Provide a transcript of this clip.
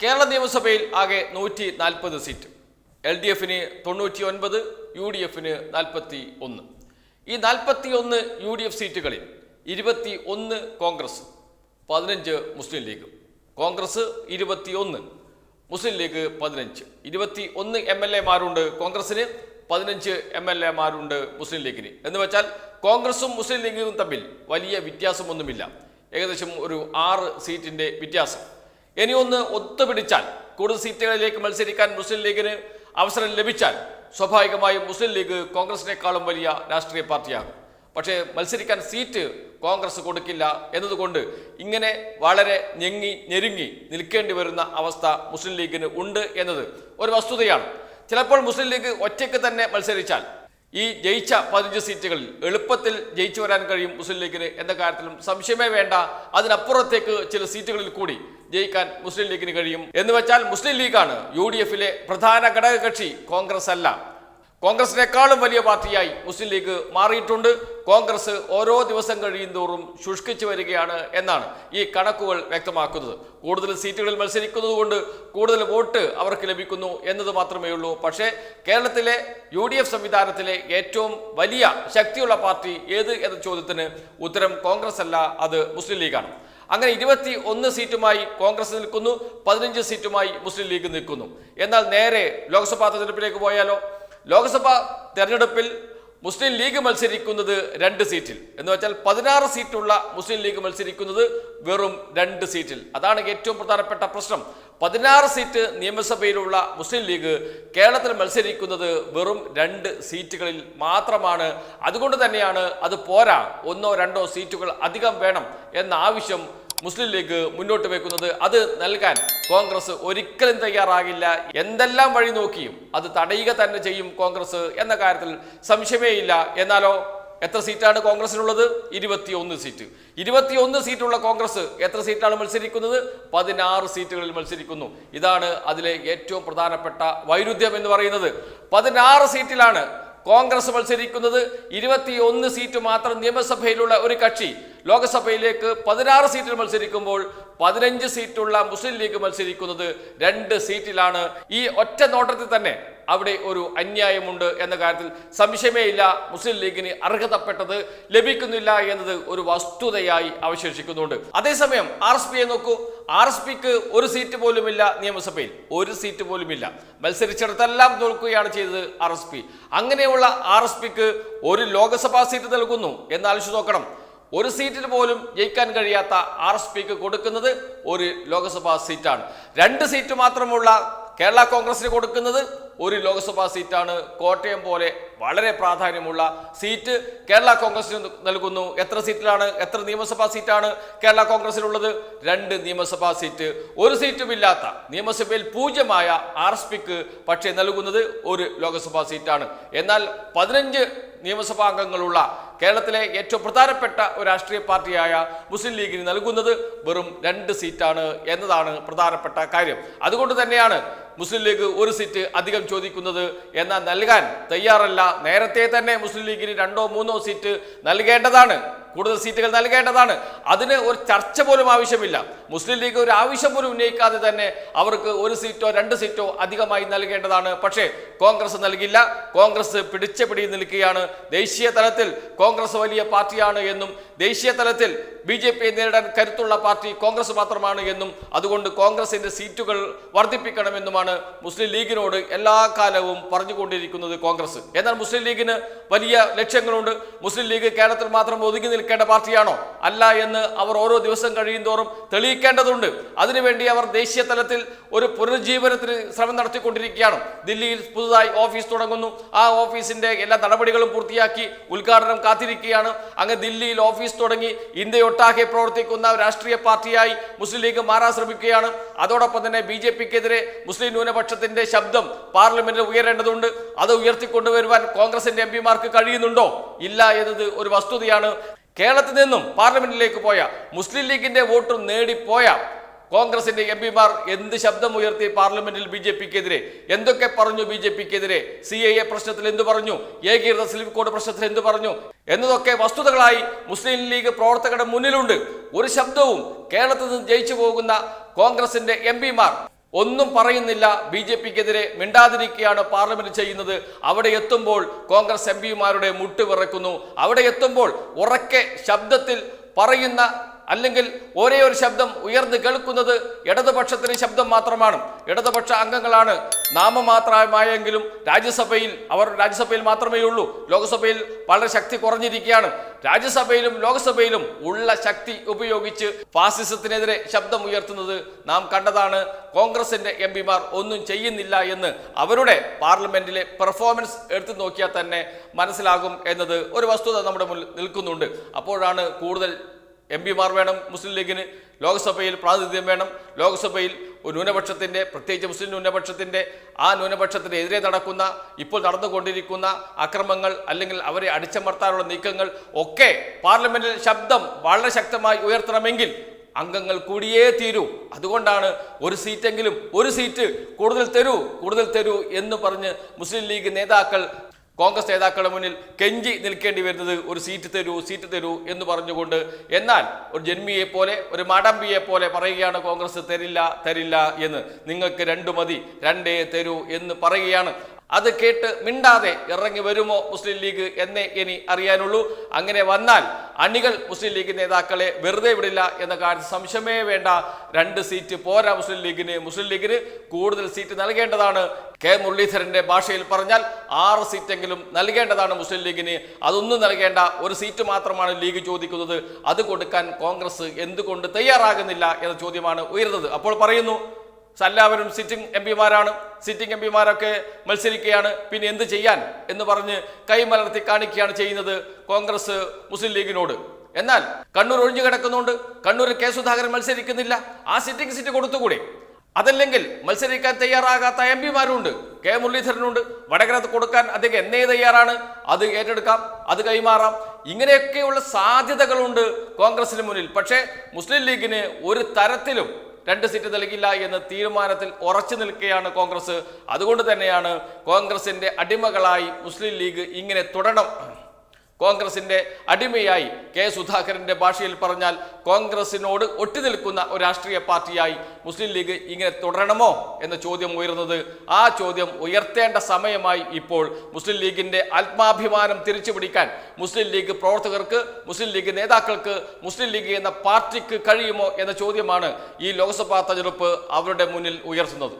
കേരള നിയമസഭയിൽ ആകെ നൂറ്റി നാൽപ്പത് സീറ്റ്. എൽ ഡി എഫിന് തൊണ്ണൂറ്റി ഒൻപത് യു ഡി എഫിന് നാൽപ്പത്തി ഒന്ന് ഈ നാൽപ്പത്തി ഒന്ന് യു ഡി എഫ് സീറ്റുകളിൽ ഇരുപത്തി ഒന്ന് കോൺഗ്രസ് പതിനഞ്ച് മുസ്ലിം ലീഗ്. കോൺഗ്രസ് ഇരുപത്തി ഒന്ന് മുസ്ലിം ലീഗ് പതിനഞ്ച്. ഇരുപത്തി ഒന്ന് എം എൽ എമാരുണ്ട് കോൺഗ്രസിന് പതിനഞ്ച് എം എൽ എമാരുണ്ട് മുസ്ലിം ലീഗിന്. എന്ന് വെച്ചാൽ കോൺഗ്രസും മുസ്ലിം ലീഗും തമ്മിൽ വലിയ വ്യത്യാസമൊന്നുമില്ല. ഏകദേശം ഒരു ആറ് സീറ്റിന്റെ വ്യത്യാസം. ഇനി ഒന്ന് ഒത്തുപിടിച്ചാൽ കൂടുതൽ സീറ്റുകളിലേക്ക് മത്സരിക്കാൻ മുസ്ലിം ലീഗിന് അവസരം ലഭിച്ചാൽ സ്വാഭാവികമായും മുസ്ലിം ലീഗ് കോൺഗ്രസിനേക്കാളും വലിയ രാഷ്ട്രീയ പാർട്ടിയാകും പക്ഷേ മത്സരിക്കാൻ സീറ്റ് കോൺഗ്രസ് കൊടുക്കില്ല എന്നതുകൊണ്ട് ഇങ്ങനെ വളരെ ഞെങ്ങി ഞെരുങ്ങി നിൽക്കേണ്ടി വരുന്ന അവസ്ഥ മുസ്ലിം ലീഗിന് ഉണ്ട് എന്നത് ഒരു വസ്തുതയാണ്. ചിലപ്പോൾ മുസ്ലിം ലീഗ് ഒറ്റയ്ക്ക് തന്നെ മത്സരിച്ചാൽ ഈ ജയിച്ച പതിനഞ്ച് സീറ്റുകളിൽ എളുപ്പത്തിൽ ജയിച്ചു വരാൻ കഴിയും മുസ്ലിം ലീഗിന് എന്ന കാര്യത്തിലും സംശയമേ വേണ്ട. അതിനപ്പുറത്തേക്ക് ചില സീറ്റുകളിൽ കൂടി ജയിക്കാൻ മുസ്ലിം ലീഗിന് കഴിയും. എന്ന് വെച്ചാൽ മുസ്ലിം ലീഗാണ് യു ഡി എഫിലെ പ്രധാന ഘടകകക്ഷി കോൺഗ്രസ് അല്ല. കോൺഗ്രസിനേക്കാളും വലിയ പാർട്ടിയായി മുസ്ലിം ലീഗ് മാറിയിട്ടുണ്ട്. കോൺഗ്രസ് ഓരോ ദിവസം കഴിയുന്തോറും ശുഷ്കിച്ചു വരികയാണ് എന്നാണ് ഈ കണക്കുകൾ വ്യക്തമാക്കുന്നത്. കൂടുതൽ സീറ്റുകളിൽ മത്സരിക്കുന്നത് കൊണ്ട് കൂടുതൽ വോട്ട് അവർക്ക് ലഭിക്കുന്നു എന്നത് മാത്രമേ ഉള്ളൂ. പക്ഷേ കേരളത്തിലെ യു ഡി എഫ് സംവിധാനത്തിലെ ഏറ്റവും വലിയ ശക്തിയുള്ള പാർട്ടി ഏത് എന്ന ചോദ്യത്തിന് ഉത്തരം കോൺഗ്രസ് അല്ല അത് മുസ്ലിം ലീഗാണ്. അങ്ങനെ ഇരുപത്തി ഒന്ന് സീറ്റുമായി കോൺഗ്രസ് നിൽക്കുന്നു പതിനഞ്ച് സീറ്റുമായി മുസ്ലിം ലീഗ് നിൽക്കുന്നു. എന്നാൽ നേരെ ലോക്സഭാ തെരഞ്ഞെടുപ്പിലേക്ക് പോയാലോ? ലോക്സഭാ തെരഞ്ഞെടുപ്പിൽ മുസ്ലിം ലീഗ് മത്സരിക്കുന്നത് രണ്ട് സീറ്റിൽ. എന്ന് വെച്ചാൽ പതിനാറ് സീറ്റുള്ള മുസ്ലിം ലീഗ് മത്സരിക്കുന്നത് വെറും രണ്ട് സീറ്റിൽ. അതാണ് ഏറ്റവും പ്രധാനപ്പെട്ട പ്രശ്നം. പതിനാറ് സീറ്റ് നിയമസഭയിലുള്ള മുസ്ലിം ലീഗ് കേരളത്തിൽ മത്സരിക്കുന്നത് വെറും രണ്ട് സീറ്റുകളിൽ മാത്രമാണ്. അതുകൊണ്ട് തന്നെയാണ് അത് പോരാ ഒന്നോ രണ്ടോ സീറ്റുകൾ അധികം വേണം എന്ന ആവശ്യം മുസ്ലിം ലീഗ് മുന്നോട്ട് വെക്കുന്നത്. അത് നൽകാൻ കോൺഗ്രസ് ഒരിക്കലും തയ്യാറാകില്ല. എന്തെല്ലാം വഴി നോക്കിയും അത് തടയുക തന്നെ ചെയ്യും കോൺഗ്രസ് എന്ന കാര്യത്തിൽ സംശയമേ ഇല്ല എന്നാലോ എത്ര സീറ്റാണ് കോൺഗ്രസിനുള്ളത്? ഇരുപത്തിയൊന്ന് സീറ്റ്. ഇരുപത്തിയൊന്ന് സീറ്റുള്ള കോൺഗ്രസ് എത്ര സീറ്റാണ് മത്സരിക്കുന്നത്? പതിനാറ് സീറ്റുകളിൽ മത്സരിക്കുന്നു. ഇതാണ് അതിലെ ഏറ്റവും പ്രധാനപ്പെട്ട വൈരുദ്ധ്യം എന്ന് പറയുന്നത്. പതിനാറ് സീറ്റിലാണ് കോൺഗ്രസ് മത്സരിക്കുന്നത്. ഇരുപത്തിയൊന്ന് സീറ്റ് മാത്രം നിയമസഭയിലുള്ള ഒരു കക്ഷി. ലോക്സഭയിലേക്ക് പതിനാറ് സീറ്റിൽ മത്സരിക്കുമ്പോൾ പതിനഞ്ച് സീറ്റുള്ള മുസ്ലിം ലീഗ് മത്സരിക്കുന്നത് രണ്ട് സീറ്റിലാണ്. ഈ ഒറ്റ നോട്ടത്തിൽ തന്നെ അവിടെ ഒരു അന്യായമുണ്ട് എന്ന കാര്യത്തിൽ സംശയമേ ഇല്ല. മുസ്ലിം ലീഗിന് അർഹതപ്പെട്ടത് ലഭിക്കുന്നില്ല എന്നത് ഒരു വസ്തുതയായി അവശേഷിക്കുന്നുണ്ട്. അതേസമയം ആർ എസ് പിയെ നോക്കൂ. ആർ എസ് പിക്ക് ഒരു സീറ്റ് പോലുമില്ല നിയമസഭയിൽ. ഒരു സീറ്റ് പോലുമില്ല. മത്സരിച്ചിടത്തെല്ലാം തോൽക്കുകയാണ് ചെയ്തത് ആർ എസ് പി. അങ്ങനെയുള്ള ആർ എസ് പിക്ക് ഒരു ലോകസഭാ സീറ്റ് നൽകുന്നു. എന്ന് ആലോചിച്ച് നോക്കണം. ഒരു സീറ്റിൽ പോലും ജയിക്കാൻ കഴിയാത്ത ആർ എസ് പിക്ക് കൊടുക്കുന്നത് ഒരു ലോക്സഭാ സീറ്റാണ്. രണ്ട് സീറ്റ് മാത്രമുള്ള കേരള കോൺഗ്രസിന് കൊടുക്കുന്നത് ഒരു ലോക്സഭാ സീറ്റാണ്. കോട്ടയം പോലെ വളരെ പ്രാധാന്യമുള്ള സീറ്റ് കേരള കോൺഗ്രസിന് നൽകുന്നു. എത്ര സീറ്റിലാണ്? എത്ര നിയമസഭാ സീറ്റാണ് കേരള കോൺഗ്രസിനുള്ളത്? രണ്ട് നിയമസഭാ സീറ്റ്. ഒരു സീറ്റും ഇല്ലാത്ത നിയമസഭയിൽ പൂജ്യമായ ആർ എസ് പിക്ക് പക്ഷേ നൽകുന്നത് ഒരു ലോക്സഭാ സീറ്റാണ്. എന്നാൽ പതിനഞ്ച് നിയമസഭാ അംഗങ്ങളുള്ള കേരളത്തിലെ ഏറ്റവും പ്രധാനപ്പെട്ട ഒരു രാഷ്ട്രീയ പാർട്ടിയായ മുസ്ലിം ലീഗിന് നൽകുന്നത് വെറും രണ്ട് സീറ്റാണ് എന്നതാണ് പ്രധാനപ്പെട്ട കാര്യം. അതുകൊണ്ട് തന്നെയാണ് മുസ്ലിം ലീഗ് ഒരു സീറ്റ് അധികം ചോദിക്കുന്നത് എന്നാൽ നൽകാൻ തയ്യാറല്ല. നേരത്തെ തന്നെ മുസ്ലിം ലീഗിന് രണ്ടോ മൂന്നോ സീറ്റ് നൽകേണ്ടതാണ്. കൂടുതൽ സീറ്റുകൾ നൽകേണ്ടതാണ്. അതിന് ഒരു ചർച്ച പോലും ആവശ്യമില്ല. മുസ്ലിം ലീഗ് ഒരു ആവശ്യം പോലും ഉന്നയിക്കാതെ തന്നെ അവർക്ക് ഒരു സീറ്റോ രണ്ട് സീറ്റോ അധികമായി നൽകേണ്ടതാണ്. പക്ഷേ കോൺഗ്രസ് നൽകില്ല. കോൺഗ്രസ് പിടിച്ച പിടി നിൽക്കുകയാണ്. ദേശീയ തലത്തിൽ കോൺഗ്രസ് വലിയ പാർട്ടിയാണ് എന്നും ദേശീയ തലത്തിൽ ബി ജെ പിയെ നേരിടാൻ കരുത്തുള്ള പാർട്ടി കോൺഗ്രസ് മാത്രമാണ് എന്നും അതുകൊണ്ട് കോൺഗ്രസിന്റെ സീറ്റുകൾ വർദ്ധിപ്പിക്കണമെന്നുമാണ് മുസ്ലിം ലീഗിനോട് എല്ലാ കാലവും പറഞ്ഞുകൊണ്ടിരിക്കുന്നത് കോൺഗ്രസ്. എന്നാൽ മുസ്ലിം ലീഗിന് വലിയ ലക്ഷ്യങ്ങളുണ്ട്. മുസ്ലിം ലീഗ് കേരളത്തിൽ മാത്രം ഒതുങ്ങി നിൽക്കേണ്ട പാർട്ടിയാണോ? അല്ല എന്ന് അവർ ഓരോ ദിവസം കഴിയും തോറും തെളിയിക്കേണ്ടതുണ്ട്. അതിനുവേണ്ടി അവർ ദേശീയ തലത്തിൽ ഒരു പുനരുജ്ജീവനത്തിന് ശ്രമം നടത്തിക്കൊണ്ടിരിക്കുകയാണ്. ദില്ലിയിൽ പുതുതായി ഓഫീസ് തുടങ്ങുന്നു. ആ ഓഫീസിന്റെ എല്ലാ നടപടികളും പൂർത്തിയാക്കി ഉദ്ഘാടനം കാത്തിരിക്കുകയാണ്. അങ്ങ് ദില്ലിയിൽ ഓഫീസ് തുടങ്ങി ഇന്ത്യയൊട്ടാകെ പ്രവർത്തിക്കുന്ന രാഷ്ട്രീയ പാർട്ടിയായി മുസ്ലിം ലീഗ് മാറാൻ ശ്രമിക്കുകയാണ്. അതോടൊപ്പം തന്നെ ബി ജെ പിക്കെതിരെ മുസ്ലിം ന്യൂനപക്ഷത്തിന്റെ ശബ്ദം പാർലമെന്റിൽ ഉയരേണ്ടതുണ്ട്. അത് ഉയർത്തിക്കൊണ്ടുവരുവാൻ കോൺഗ്രസിന്റെ എം പിമാർക്ക് കഴിയുന്നുണ്ടോ? ഇല്ല എന്നത് ഒരു വസ്തുതയാണ്. കേരളത്തിൽ നിന്നും പാർലമെന്റിലേക്ക് പോയ മുസ്ലിം ലീഗിന്റെ വോട്ട് നേടിപ്പോയ കോൺഗ്രസിന്റെ എം പിമാർ എന്ത് ശബ്ദമുയർത്തി പാർലമെന്റിൽ ബി ജെ പിക്കെതിരെ? എന്തൊക്കെ പറഞ്ഞു ബി ജെ പിക്കെതിരെ? സി എ എ പ്രശ്നത്തിൽ എന്തു പറഞ്ഞു? ഏകീകൃത സ്ലിം കോഡ് പ്രശ്നത്തിൽ എന്തു പറഞ്ഞു? എന്നതൊക്കെ വസ്തുതകളായി മുസ്ലിം ലീഗ് പ്രവർത്തകരുടെ മുന്നിലുണ്ട്. ഒരു ശബ്ദവും കേരളത്തിൽ നിന്ന് ജയിച്ചു പോകുന്ന കോൺഗ്രസിന്റെ എം പിമാർ ഒന്നും പറയുന്നില്ല. ബി ജെ പിക്കെതിരെ മിണ്ടാതിരിക്കുകയാണ് പാർലമെന്റ് ചെയ്യുന്നത്. അവിടെ എത്തുമ്പോൾ കോൺഗ്രസ് എം പിമാരുടെ മുട്ട് വിറക്കുന്നു അവിടെ എത്തുമ്പോൾ ഉറക്കെ ശബ്ദത്തിൽ പറയുന്ന അല്ലെങ്കിൽ ഒരേ ഒരു ശബ്ദം ഉയർന്നു കേൾക്കുന്നത് ഇടതുപക്ഷത്തിന് ശബ്ദം മാത്രമാണ്. ഇടതുപക്ഷ അംഗങ്ങളാണ്. നാമമാത്രമായെങ്കിലും രാജ്യസഭയിൽ അവർ രാജ്യസഭയിൽ മാത്രമേ ഉള്ളൂ. ലോക്സഭയിൽ വളരെ ശക്തി കുറഞ്ഞിരിക്കുകയാണ്. രാജ്യസഭയിലും ലോക്സഭയിലും ഉള്ള ശക്തി ഉപയോഗിച്ച് ഫാസിസത്തിനെതിരെ ശബ്ദം ഉയർത്തുന്നത് നാം കണ്ടതാണ്. കോൺഗ്രസിന്റെ എം പിമാർ ഒന്നും ചെയ്യുന്നില്ല എന്ന് അവരുടെ പാർലമെന്റിലെ പെർഫോമൻസ് എടുത്തു നോക്കിയാൽ തന്നെ മനസ്സിലാകും എന്നത് ഒരു വസ്തുത നമ്മുടെ മുന്നിൽ നിൽക്കുന്നുണ്ട്. അപ്പോഴാണ് കൂടുതൽ എം പിമാർ വേണം മുസ്ലിം ലീഗിന് ലോക്സഭയിൽ പ്രാതിനിധ്യം വേണം. ലോക്സഭയിൽ ഒരു ന്യൂനപക്ഷത്തിന്റെ പ്രത്യേകിച്ച് മുസ്ലിം ന്യൂനപക്ഷത്തിന്റെ ആ ന്യൂനപക്ഷത്തിനെതിരെ നടക്കുന്ന ഇപ്പോൾ നടന്നുകൊണ്ടിരിക്കുന്ന അക്രമങ്ങൾ അല്ലെങ്കിൽ അവരെ അടിച്ചമർത്താനുള്ള നീക്കങ്ങൾ ഒക്കെ പാർലമെന്റിൽ ശബ്ദം വളരെ ശക്തമായി ഉയർത്തണമെങ്കിൽ അംഗങ്ങൾ കൂടിയേ തീരൂ. അതുകൊണ്ടാണ് ഒരു സീറ്റെങ്കിലും ഒരു സീറ്റ് കൂടുതൽ തരൂ കൂടുതൽ തരൂ എന്ന് പറഞ്ഞ് മുസ്ലിം ലീഗ് നേതാക്കൾ കോൺഗ്രസ് നേതാക്കളുടെ മുന്നിൽ കെഞ്ചി നിൽക്കേണ്ടി വരുന്നത് ഒരു സീറ്റ് തരൂ സീറ്റ് തരൂ എന്ന് പറഞ്ഞുകൊണ്ട് എന്നാൽ ഒരു ജന്മിയെ പോലെ ഒരു മടമ്പിയെ പോലെ പറയുകയാണ് കോൺഗ്രസ് തരില്ല തരില്ല എന്ന്. നിങ്ങൾക്ക് രണ്ടു മതി രണ്ടേ തരൂ എന്ന് പറയുകയാണ് അത് കേട്ട് മിണ്ടാതെ ഇറങ്ങി വരുമോ മുസ്ലിം ലീഗ് എന്നേ ഇനി അറിയാനുള്ളൂ. അങ്ങനെ വന്നാൽ അണികൾ മുസ്ലിം ലീഗ് നേതാക്കളെ വെറുതെ വിടില്ല എന്ന കാര്യത്തിൽ സംശയമേ വേണ്ട. രണ്ട് സീറ്റ് പോരാ മുസ്ലിം ലീഗിന്. മുസ്ലിം ലീഗിന് കൂടുതൽ സീറ്റ് നൽകേണ്ടതാണ്. കെ മുരളീധരന്റെ ഭാഷയിൽ പറഞ്ഞാൽ ആറ് സീറ്റെങ്കിലും നൽകേണ്ടതാണ് മുസ്ലിം ലീഗിന്. അതൊന്നും നൽകേണ്ട ഒരു സീറ്റ് മാത്രമാണ് ലീഗ് ചോദിക്കുന്നത്. അത് കൊടുക്കാൻ കോൺഗ്രസ് എന്തുകൊണ്ട് തയ്യാറാകുന്നില്ല എന്ന ചോദ്യമാണ് ഉയർന്നത് അപ്പോൾ പറയുന്നു എല്ലാവരും സിറ്റിംഗ് എം പിമാരാണ് സിറ്റിംഗ് എം പിമാരൊക്കെ മത്സരിക്കുകയാണ്. പിന്നെ എന്ത് ചെയ്യാൻ എന്ന് പറഞ്ഞ് കൈമലർത്തി കാണിക്കുകയാണ് ചെയ്യുന്നത് കോൺഗ്രസ് മുസ്ലിം ലീഗിനോട്. എന്നാൽ കണ്ണൂർ ഒഴിഞ്ഞു കിടക്കുന്നുണ്ട് കണ്ണൂരിൽ കെ സുധാകരൻ മത്സരിക്കുന്നില്ല. ആ സിറ്റിംഗ് സീറ്റ് കൊടുത്തുകൂടെ? അതല്ലെങ്കിൽ മത്സരിക്കാൻ തയ്യാറാകാത്ത എം പിമാരുണ്ട് കെ മുരളീധരനുണ്ട്. വടകരത്ത് കൊടുക്കാൻ അദ്ദേഹം എന്നേ തയ്യാറാണ്. അത് ഏറ്റെടുക്കാം അത് കൈമാറാം. ഇങ്ങനെയൊക്കെയുള്ള സാധ്യതകളുണ്ട് കോൺഗ്രസിന് മുന്നിൽ. പക്ഷേ മുസ്ലിം ലീഗിന് ഒരു തരത്തിലും രണ്ട് സീറ്റ് നൽകില്ല എന്ന തീരുമാനത്തിൽ ഉറച്ചു നിൽക്കുകയാണ് കോൺഗ്രസ്. അതുകൊണ്ട് തന്നെയാണ് കോൺഗ്രസിന്റെ അടിമകളായി മുസ്ലിം ലീഗ് ഇങ്ങനെ തുടരണം കോൺഗ്രസിന്റെ അടിമയായി കെ സുധാകരന്റെ ഭാഷയിൽ പറഞ്ഞാൽ കോൺഗ്രസിനോട് ഒട്ടിനിൽക്കുന്ന ഒരു രാഷ്ട്രീയ പാർട്ടിയായി മുസ്ലിം ലീഗ് ഇങ്ങനെ തുടരണമോ എന്ന ചോദ്യം ഉയർന്നത് ആ ചോദ്യം ഉയർത്തേണ്ട സമയമായി ഇപ്പോൾ മുസ്ലിം ലീഗിന്റെ ആത്മാഭിമാനം തിരിച്ചു പിടിക്കാൻ മുസ്ലിം ലീഗ് പ്രവർത്തകർക്ക് മുസ്ലിം ലീഗ് നേതാക്കൾക്ക് മുസ്ലിം ലീഗ് എന്ന പാർട്ടിക്ക് കഴിയുമോ എന്ന ചോദ്യമാണ് ഈ ലോക്സഭാ തെരഞ്ഞെടുപ്പ് അവരുടെ മുന്നിൽ ഉയർത്തുന്നത്.